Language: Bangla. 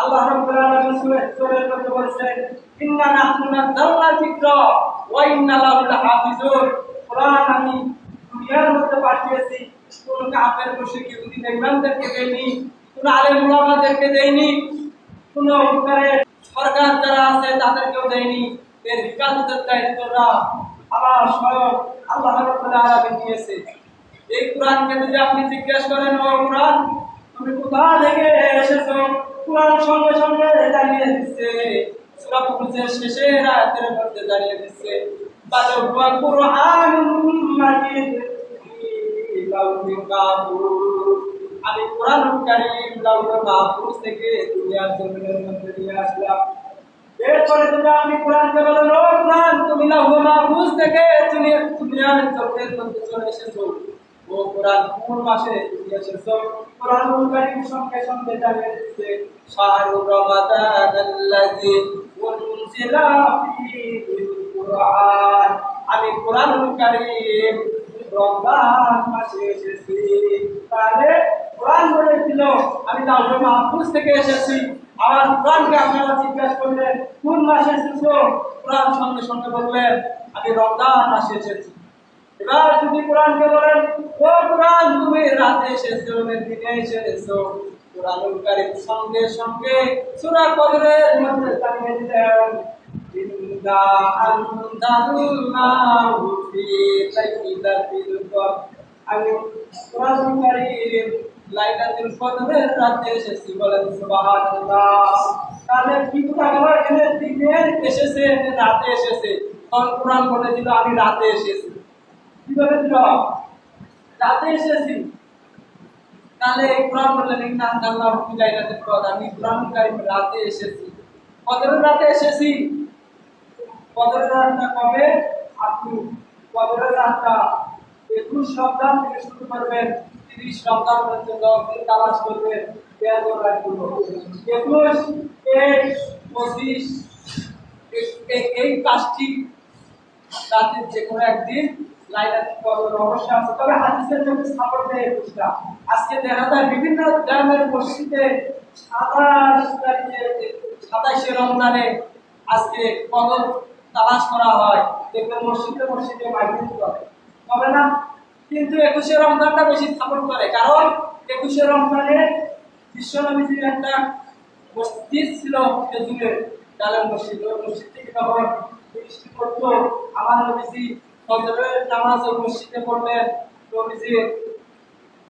আল্লাহ রাব্বুল আলামিন সূরা সূরার মধ্যে বলেছেন, ইন্না নাহনু নাযালনা যিকরা ওয়া ইন্না লাহু লাহাফিজুন। কোরআন আমি দুনিয়ার মধ্যে পাঠিয়েছি, কোন কাফের, মুশরিক, ইহুদি, বেঈমানদেরকে দেইনি, কোন আলেম উলামাদেরকে দেইনি, কোন উপকারে সরকার যারা আছে তাদেরকেও দেয়নি এর হেফাজতের দায়িত্বটা আবার স্বয়ং আল্লাহ রাব্বুল আলামিন দিয়েছে। এই কোরআনকে যদি আপনি জিজ্ঞেস করেন, ও কোরআন, তুমি কোথা থেকে এসেছ? কোরআন সঙ্গে সঙ্গে জানিয়ে দিচ্ছে। সূরা ফুরুজের শেষে আয়াতের মধ্যে জানিয়ে দিচ্ছে। বাল হুয়া কুরআনুম মাজিদ। আমি কোরআন কারীম লাউহিল মাহফুজ থেকে দুনিয়ার জমিনের মধ্যে নিয়ে আসলাম। এরপরে তুমি আপনি কোরআনকে বলেন ও কোরআন, তুমি লাউহিল মাহফুজ থেকে দুনিয়ার দুনিয়ার জমিনের মধ্যে চলে এসেছ। ও কোরআন কোন মাসে কোরআন সঙ্গে দিচ্ছে শাহরু রমাদান আল্লাযী উনজিলা কুরআন। আমি কোরআন মাসে এসেছি। তাহলে কোরআন বলেছিল, আমি লাউহে মাহফুজ থেকে এসেছি। আবার কোরআনকে আপনারা জিজ্ঞাসা করলেন, কোন মাসে এসেছ? কোরআন সঙ্গে সঙ্গে বললেন, আমি রমজান মাসে এসেছি। এবার যদি কোরআনকে বলেন, ও কোরআন, তুমি রাতে এসেছ দিনে এসেছ কোরআনুল সঙ্গে সঙ্গে কদরের মধ্যে দিলেন আমি রাতে এসেছি তাহলে কি এসেছে রাতে এসেছে। কোরআন বলে দিল, আমি রাতে এসেছি। কি বলেছিল রাতে এসেছি। তাহলে রাতে এসেছি। কদরের রাতটা কবে? আপনি কদরের রাতটা একুশ সপ্তাহ থেকে শুরু করবেন, তিরিশ সপ্তাহ পর্যন্ত তালাশ করবেন একুশ, তেইশ, পঁচিশ এই পাঁচটি রাতের যে কোনো একদিন আছে। তবে আজকে বিভিন্ন মসজিদে সাতাশ আজকে মসজিদে মসজিদে না, কিন্তু একুশে রমজানটা বেশি সাপোর্ট করে। কারণ একুশে রমজানে বিশ্বনবীজির একটা মসজিদ ছিল খেজুরের ডালের মসজিদ। ওই মসজিদ থেকে তখন বৃষ্টি আমার নবীজি ফজরের নামাজ ওই মসজিদে পড়লেন নবীজি